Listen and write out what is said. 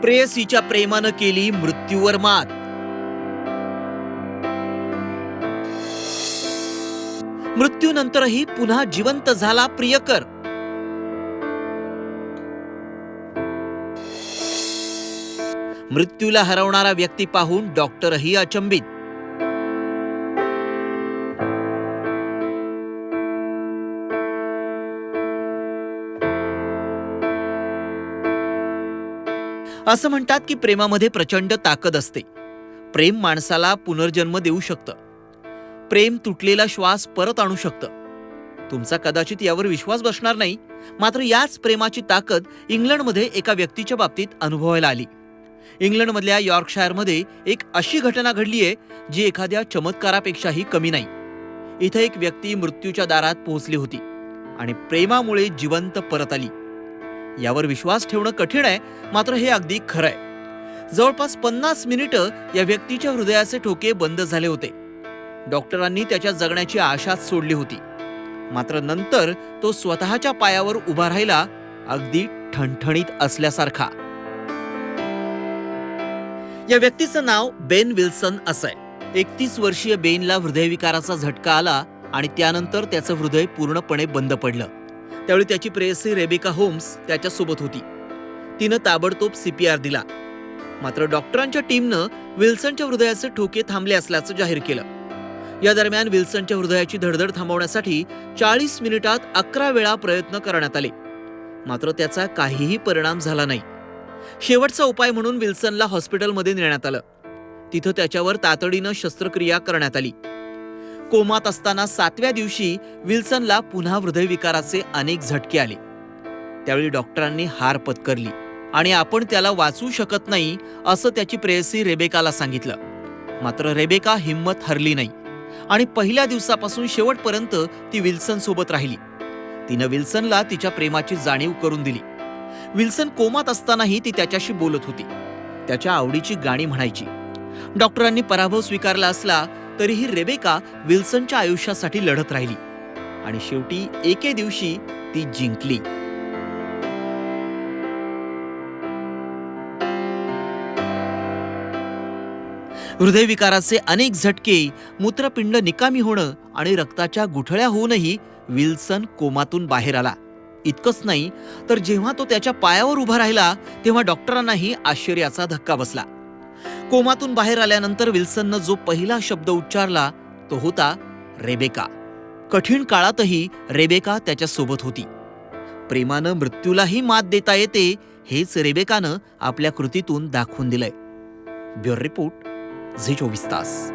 प्रेयसीच्या प्रेमानं केली मृत्यूवर मात. मृत्यूनंतरही पुन्हा जिवंत झाला प्रियकर. मृत्यूला हरवणारा व्यक्ती पाहून डॉक्टरही अचंबित. असं म्हणतात की प्रेमामध्ये प्रचंड ताकद असते. प्रेम माणसाला पुनर्जन्म देऊ शकतं. प्रेम तुटलेला श्वास परत आणू शकतं. तुमचा कदाचित यावर विश्वास बसणार नाही मात्र याच प्रेमाची ताकद इंग्लंडमध्ये एका व्यक्तीच्या बाबतीत अनुभवायला आली. इंग्लंडमधल्या यॉर्कशायरमध्ये एक अशी घटना घडली आहे जी एखाद्या चमत्कारापेक्षाही कमी नाही. इथं एक व्यक्ती मृत्यूच्या दारात पोहोचली होती आणि प्रेमामुळे जिवंत परत आली. यावर विश्वास ठेवणं कठीण आहे मात्र हे अगदी खरं आहे. जवळपास पन्नास मिनिटं या व्यक्तीच्या हृदयाचे ठोके बंद झाले होते. डॉक्टरांनी त्याच्या जगण्याची आशाच सोडली होती. मात्र नंतर तो स्वतःच्या पायावर उभा राहिला अगदी ठणठणीत असल्यासारखा. या व्यक्तीचं नाव बेन विल्सन असं आहे. एकतीस वर्षीय बेनला हृदयविकाराचा झटका आला आणि त्यानंतर त्याचं हृदय पूर्णपणे बंद पडलं. त्यावेळी त्याची प्रेयसी रेबिका होम्स त्याच्यासोबत होती. तिनं ताबडतोब सीपीआर दिला. मात्र डॉक्टरांच्या टीमनं विल्सनच्या हृदयाचे ठोके थांबले असल्याचं जाहीर केलं. या दरम्यान विल्सनच्या हृदयाची धडधड थांबवण्यासाठी चाळीस मिनिटात अकरा वेळा प्रयत्न करण्यात आले. मात्र त्याचा काहीही परिणाम झाला नाही. शेवटचा उपाय म्हणून विल्सनला हॉस्पिटलमध्ये नेण्यात आलं. तिथं त्याच्यावर तातडीनं शस्त्रक्रिया करण्यात आली. कोमात असताना सातव्या दिवशी विल्सनला पुन्हा हृदयविकाराचे अनेक झटके आले. त्यावेळी डॉक्टरांनी हार पत्करली आणि आपण त्याला वाचू शकत नाही असं त्याची प्रेयसी रेबेकाला सांगितलं. मात्र रेबेका हिंमत हरली नाही आणि पहिल्या दिवसापासून शेवटपर्यंत ती विल्सन सोबत राहिली. तिनं विल्सनला तिच्या प्रेमाची जाणीव करून दिली. विल्सन कोमात असतानाही ती त्याच्याशी बोलत होती. त्याच्या आवडीची गाणी म्हणायची. डॉक्टरांनी पराभव स्वीकारला असला तरीही रेबेका विल्सनच्या आयुष्यासाठी लढत राहिली. आणि शेवटी एके दिवशी ती जिंकली. हृदयविकाराचे अनेक झटके मूत्रपिंड निकामी होणं आणि रक्ताच्या गुठळ्या होऊनही विल्सन कोमातून बाहेर आला. इतकंच नाही तर जेव्हा तो त्याच्या पायावर उभा राहिला तेव्हा डॉक्टरांनाही आश्चर्याचा धक्का बसला. कोमातून बाहेर आल्यानंतर विल्सननं जो पहिला शब्द उच्चारला तो होता रेबेका. कठीण काळातही रेबेका त्याच्या सोबत होती. प्रेमानं मृत्यूलाही मात देता येते हेच रेबेकानं आपल्या कृतीतून दाखवून दिलंय. ब्युरो रिपोर्ट झी चोवीस तास.